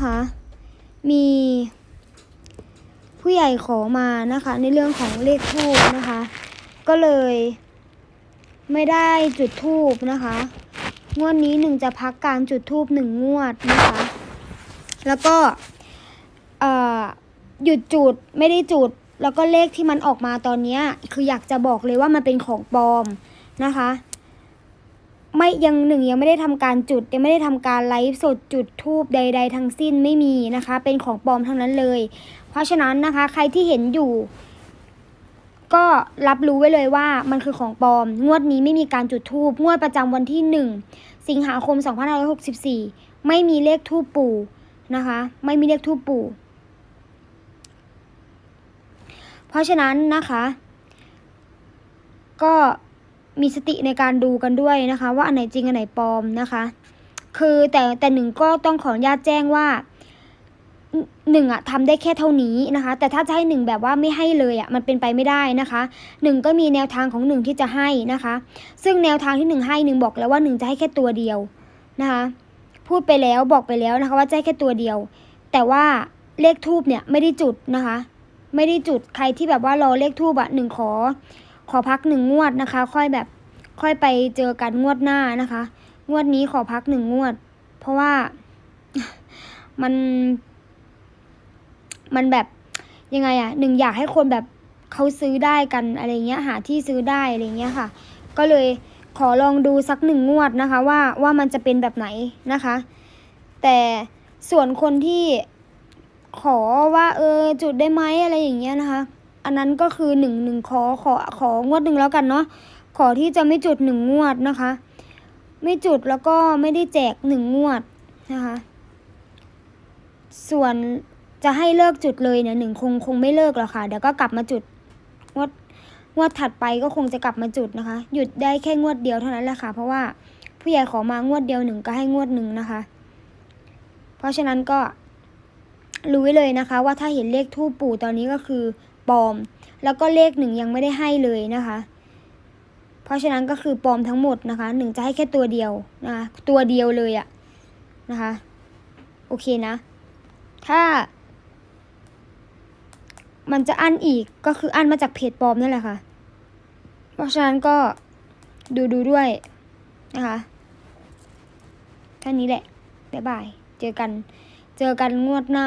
นะคะ มีผู้ใหญ่ขอมานะคะ ในเรื่องของเลขทูบนะคะ ก็เลย ไม่ได้จุดทูบนะคะ งวดนี้หนึ่งจะพักการจุดทูบหนึ่งงวดนะคะ แล้วก็หยุดจุดไม่ได้จุด แล้วก็เลขที่มันออกมาตอนนี้คืออยากจะบอกเลยว่ามันเป็นของปลอมนะคะ ไม่ยังหนึ่งยังไม่ได้ทำการจุด ยังไม่ได้ทำการไลฟ์สดจุดทูบใด ๆ ทั้งสิ้นไม่มีนะคะ เป็นของปลอมทั้งนั้นเลย เพราะฉะนั้นนะคะ ใครที่เห็นอยู่ ก็รับรู้ไว้เลยว่ามันคือของปลอม งวดนี้ไม่มีการจุดทูบงวดประจำวันที่หนึ่งสิงหาคม 2564 ไม่มีเลขทูปปู่นะคะ ไม่มีเลขทูปปู่ เพราะฉะนั้นนะคะ ก็ มีสติในการดูกันด้วยนะคะ ว่าอันไหนจริงอันไหนปลอมนะคะ คือแต่แต่หนึ่งก็ต้องขออนุญาตแจ้งว่าหนึ่งอะทำได้แค่เท่านี้นะคะ แต่ถ้าจะให้หนึ่งแบบว่าไม่ให้เลยอะมันเป็นไปไม่ได้นะคะหนึ่งก็มีแนวทางของหนึ่งที่จะให้นะคะ ซึ่งแนวทางที่หนึ่งให้หนึ่งบอกแล้วว่าหนึ่งจะให้แค่ตัวเดียวนะคะ พูดไปแล้วบอกไปแล้วนะคะ ว่าจะให้แค่ตัวเดียว แต่ว่าเลขทูบเนี่ยไม่ได้จุดนะคะ ไม่ได้จุดใครที่แบบว่ารอเลขทูบอะหนึ่งขอ ขอพักหนึ่งงวดนะคะ ค่อยแบบค่อยไปเจอกันงวดหน้านะคะ งวดนี้ขอพักหนึ่งงวด เพราะว่ามัน มันแบบยังไงอะหนึ่งอยากให้คนแบบเขาซื้อได้กันอะไรเงี้ยหาที่ซื้อได้อะไรเงี้ยค่ะ ก็เลยขอลองดูสักหนึ่งงวดนะคะ ว่าว่ามันจะเป็นแบบไหนนะคะ แต่ส่วนคนที่ขอว่าเออจุดได้ไหมอะไรอย่างเงี้ยนะคะ อันนั้นก็คือหนึ่งหนึ่งขอขอของวดหนึ่งแล้วกันเนาะขอที่จะไม่จุดหนึ่งงวดนะคะ ไม่จุดแล้วก็ไม่ได้แจกหนึ่งงวดนะคะส่วนจะให้เลิกจุดเลยเนี่ยหนึ่งคงคงไม่เลิกหรอกค่ะเดี๋ยวก็กลับมาจุดงวดงวดถัดไปก็คงจะกลับมาจุดนะคะ หยุดได้แค่งวดเดียวเท่านั้นแหละค่ะ เพราะว่าผู้ใหญ่ขอมางวดเดียวหนึ่งก็ให้งวดหนึ่งนะคะ เพราะฉะนั้นก็รู้ไว้เลยนะคะ ว่าถ้าเห็นเลขทูปปู่ตอนนี้ก็คือ ปลอม แล้วก็เลขหนึ่งยังไม่ได้ให้เลยนะคะ เพราะฉะนั้นก็คือปลอมทั้งหมดนะคะหนึ่งจะให้แค่ตัวเดียวนะคะตัวเดียวเลยอะนะคะ โอเคนะ ถ้า มันจะอั้นอีกก็คืออั้นมาจากเพจปลอมนั่นแหละค่ะ เพราะฉะนั้นก็ดูดูด้วยนะคะแค่นี้แหละ บ๊ายบาย เจอกัน เจอกันงวดหน้า